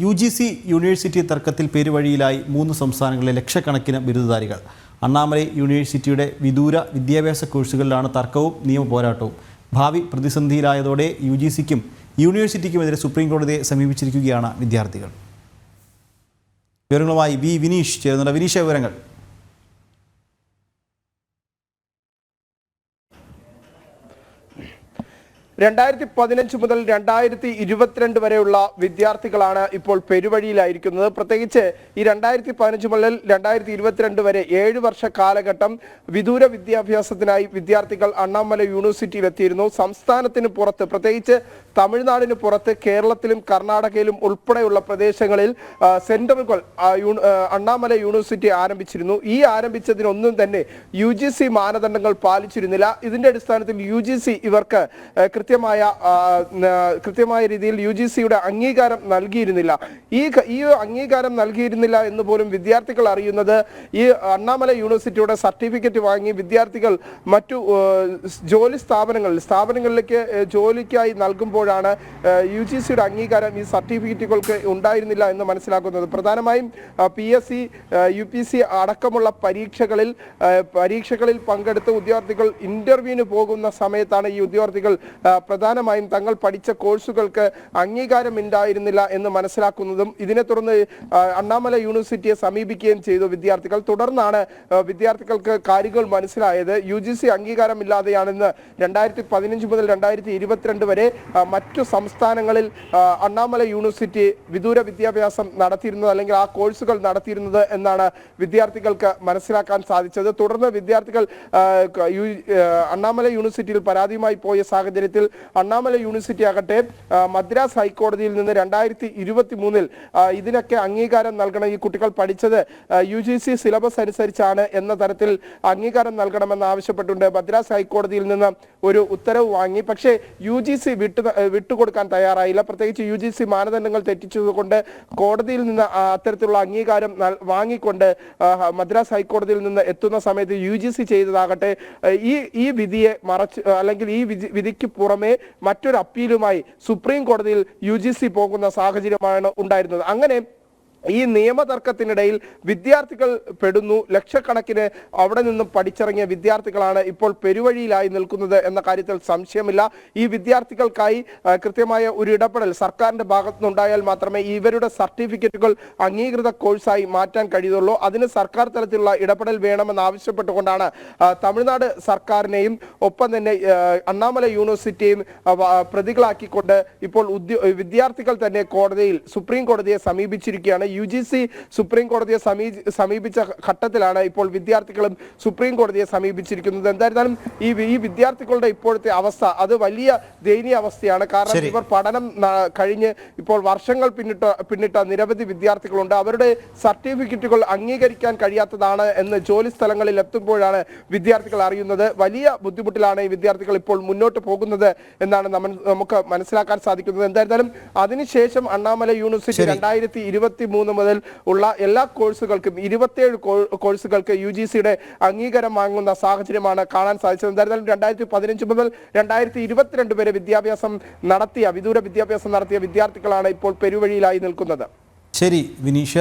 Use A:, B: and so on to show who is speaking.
A: U G C university തർക്കത്തിൽ പേരുവഴിയിലായി മൂന്ന് സംസ്ഥാനങ്ങളിലെ ലക്ഷക്കണക്കിന് ബിരുദധാരികൾ. അണ്ണാമലൈ യൂണിവേഴ്സിറ്റിയുടെ വിദൂര വിദ്യാഭ്യാസ കോഴ്സുകളിലാണ് തർക്കവും നിയമപോരാട്ടവും ഭാവി പ്രതിസന്ധിയിലായതോടെ യു ജി സിക്കും യൂണിവേഴ്സിറ്റിക്കുമെതിരെ സുപ്രീം കോടതിയെ സമീപിച്ചിരിക്കുകയാണ് വിദ്യാർത്ഥികൾ. വിവരങ്ങളുമായി വി വിനീഷ് ചേരുന്നുണ്ട്. വിനീഷ വിവരങ്ങൾ.
B: രണ്ടായിരത്തി പതിനഞ്ച് മുതൽ രണ്ടായിരത്തി ഇരുപത്തിരണ്ട് വരെയുള്ള വിദ്യാർത്ഥികളാണ് ഇപ്പോൾ പെരുവഴിയിലായിരിക്കുന്നത്. പ്രത്യേകിച്ച് ഈ രണ്ടായിരത്തി പതിനഞ്ച് മുതൽ രണ്ടായിരത്തി ഇരുപത്തിരണ്ട് വരെ ഏഴ് വർഷ കാലഘട്ടം വിദൂര വിദ്യാഭ്യാസത്തിനായി വിദ്യാർത്ഥികൾ അണ്ണാമല യൂണിവേഴ്സിറ്റിയിൽ എത്തിയിരുന്നു. സംസ്ഥാനത്തിന് പുറത്ത് പ്രത്യേകിച്ച് തമിഴ്നാടിന് പുറത്ത് കേരളത്തിലും കർണാടകയിലും ഉൾപ്പെടെയുള്ള പ്രദേശങ്ങളിൽ സെന്ററുകൾ അണ്ണാമല യൂണിവേഴ്സിറ്റി ആരംഭിച്ചിരുന്നു. ഈ ആരംഭിച്ചതിനൊന്നും തന്നെ യു മാനദണ്ഡങ്ങൾ പാലിച്ചിരുന്നില്ല. ഇതിന്റെ അടിസ്ഥാനത്തിൽ യു ഇവർക്ക് കൃത്യമായ കൃത്യമായ രീതിയിൽ യു ജി സിയുടെ അംഗീകാരം നൽകിയിരുന്നില്ല. ഈ ഈ അംഗീകാരം നൽകിയിരുന്നില്ല എന്ന് പോലും വിദ്യാർത്ഥികൾ അറിയുന്നത് ഈ അണ്ണാമല യൂണിവേഴ്സിറ്റിയുടെ സർട്ടിഫിക്കറ്റ് വാങ്ങി വിദ്യാർത്ഥികൾ മറ്റു ജോലി സ്ഥാപനങ്ങളിൽ സ്ഥാപനങ്ങളിലേക്ക് ജോലിക്കായി നൽകുമ്പോഴാണ് യു ജി സിയുടെ അംഗീകാരം ഈ സർട്ടിഫിക്കറ്റുകൾക്ക് ഉണ്ടായിരുന്നില്ല എന്ന് മനസ്സിലാക്കുന്നത്. പ്രധാനമായും P S C U P S അടക്കമുള്ള പരീക്ഷകളിൽ പരീക്ഷകളിൽ പങ്കെടുത്ത് ഉദ്യോഗാർത്ഥികൾ ഇന്റർവ്യൂവിന് പോകുന്ന സമയത്താണ് ഈ ഉദ്യോഗാർത്ഥികൾ പ്രധാനമായും തങ്ങൾ പഠിച്ച കോഴ്സുകൾക്ക് അംഗീകാരം ഉണ്ടായിരുന്നില്ല എന്ന് മനസ്സിലാക്കുന്നതും ഇതിനെ തുടർന്ന് അണ്ണാമല യൂണിവേഴ്സിറ്റിയെ സമീപിക്കുകയും ചെയ്തു വിദ്യാർത്ഥികൾ. തുടർന്നാണ് വിദ്യാർത്ഥികൾക്ക് കാര്യങ്ങൾ മനസ്സിലായത്. യു ജി സി അംഗീകാരമില്ലാതെയാണെന്ന് രണ്ടായിരത്തി പതിനഞ്ച് മുതൽ രണ്ടായിരത്തി ഇരുപത്തിരണ്ട് വരെ മറ്റു സംസ്ഥാനങ്ങളിൽ അണ്ണാമല യൂണിവേഴ്സിറ്റി വിദൂര വിദ്യാഭ്യാസം നടത്തിയിരുന്നത് അല്ലെങ്കിൽ ആ കോഴ്സുകൾ നടത്തിയിരുന്നത് എന്നാണ് വിദ്യാർത്ഥികൾക്ക് മനസ്സിലാക്കാൻ സാധിച്ചത്. തുടർന്ന് വിദ്യാർത്ഥികൾ അണ്ണാമല യൂണിവേഴ്സിറ്റിയിൽ പരാതിയുമായി പോയ സാഹചര്യത്തിൽ അണ്ണാമല യൂണിവേഴ്സിറ്റി ആകട്ടെ മദ്രാസ് ഹൈക്കോടതിയിൽ നിന്ന് രണ്ടായിരത്തി ഇരുപത്തി മൂന്നിൽ ഇതിനൊക്കെ അംഗീകാരം നൽകണം ഈ കുട്ടികൾ പഠിച്ചത് യു ജി സി സിലബസ് അനുസരിച്ചാണ് എന്ന തരത്തിൽ അംഗീകാരം നൽകണമെന്ന് ആവശ്യപ്പെട്ടുണ്ട്. മദ്രാസ് ഹൈക്കോടതിയിൽ നിന്ന് ഒരു ഉത്തരവ് വാങ്ങി. പക്ഷേ യു ജി സി വിട്ടു വിട്ടുകൊടുക്കാൻ തയ്യാറായില്ല. പ്രത്യേകിച്ച് യു ജി സി മാനദണ്ഡങ്ങൾ തെറ്റിച്ചതുകൊണ്ട് കോടതിയിൽ നിന്ന് അത്തരത്തിലുള്ള അംഗീകാരം വാങ്ങിക്കൊണ്ട് മദ്രാസ് ഹൈക്കോടതിയിൽ നിന്ന് എത്തുന്ന സമയത്ത് യു ജി സി ചെയ്തതാകട്ടെ ഈ ഈ വിധിയെ മറച്ച് അല്ലെങ്കിൽ ഈ വിധി- വിധിക്ക് പുറമെ മറ്റൊരു അപ്പീലുമായി സുപ്രീം കോടതിയിൽ യു പോകുന്ന സാഹചര്യമാണ് ഉണ്ടായിരുന്നത്. അങ്ങനെ ഈ നിയമതർക്കത്തിനിടയിൽ വിദ്യാർത്ഥികൾ പെടുന്നു. ലക്ഷക്കണക്കിന് അവിടെ നിന്നും പഠിച്ചിറങ്ങിയ വിദ്യാർത്ഥികളാണ് ഇപ്പോൾ പെരുവഴിയിലായി നിൽക്കുന്നത് എന്ന കാര്യത്തിൽ സംശയമില്ല. ഈ വിദ്യാർത്ഥികൾക്കായി കൃത്യമായ ഒരു ഇടപെടൽ സർക്കാരിന്റെ ഭാഗത്തു നിന്നുണ്ടായാൽ മാത്രമേ ഇവരുടെ സർട്ടിഫിക്കറ്റുകൾ അംഗീകൃത കോഴ്സായി മാറ്റാൻ കഴിയുള്ളൂ. അതിന് സർക്കാർ തലത്തിലുള്ള ഇടപെടൽ വേണമെന്ന് ആവശ്യപ്പെട്ടുകൊണ്ടാണ് തമിഴ്നാട് സർക്കാരിനെയും ഒപ്പം തന്നെ അണ്ണാമല യൂണിവേഴ്സിറ്റിയും പ്രതികളാക്കിക്കൊണ്ട് ഇപ്പോൾ വിദ്യാർത്ഥികൾ തന്നെ കോടതിയിൽ സുപ്രീം കോടതിയെ സമീപിച്ചിരിക്കുകയാണ്. യു ജി സി സുപ്രീം കോടതിയെ സമീ- സമീപിച്ച ഘട്ടത്തിലാണ് ഇപ്പോൾ വിദ്യാർത്ഥികളും സുപ്രീം കോടതിയെ സമീപിച്ചിരിക്കുന്നത്. എന്തായിരുന്നാലും ഈ ഈ വിദ്യാർത്ഥികളുടെ ഇപ്പോഴത്തെ അവസ്ഥ അത് വലിയ ദയനീയ അവസ്ഥയാണ്. കാരണം ഇവർ പഠനം കഴിഞ്ഞ് ഇപ്പോൾ വർഷങ്ങൾ പിന്നിട്ട പിന്നിട്ട നിരവധി വിദ്യാർത്ഥികളുണ്ട്. അവരുടെ സർട്ടിഫിക്കറ്റുകൾ അംഗീകരിക്കാൻ കഴിയാത്തതാണ് എന്ന് ജോലി സ്ഥലങ്ങളിൽ എത്തുമ്പോഴാണ് വിദ്യാർത്ഥികൾ അറിയുന്നത്. വലിയ ബുദ്ധിമുട്ടിലാണ് ഈ വിദ്യാർത്ഥികൾ ഇപ്പോൾ മുന്നോട്ട് പോകുന്നത് എന്നാണ് നമ്മൾ നമുക്ക് മനസ്സിലാക്കാൻ സാധിക്കുന്നത്. എന്തായിരുന്നാലും അതിനുശേഷം അണ്ണാമല യൂണിവേഴ്സിറ്റി. രണ്ടായിരത്തി ഇരുപത്തി മൂന്ന് മുതൽ ഉള്ള എല്ലാ കോഴ്സുകൾക്കും ഇരുപത്തിയേഴ് കോഴ്സുകൾക്ക് യു ജി സിയുടെ അംഗീകാരം വാങ്ങുന്ന സാഹചര്യമാണ് കാണാൻ സാധിച്ചത്. എന്തായിരുന്നാലും രണ്ടായിരത്തി പതിനഞ്ച് മുതൽ രണ്ടായിരത്തി ഇരുപത്തിരണ്ട് വരെ വിദ്യാഭ്യാസം നടത്തിയ വിദൂര വിദ്യാഭ്യാസം നടത്തിയ വിദ്യാർത്ഥികളാണ് ഇപ്പോൾ പെരുവഴിയിലായി നിൽക്കുന്നത്.
A: ശരി വിനീഷ.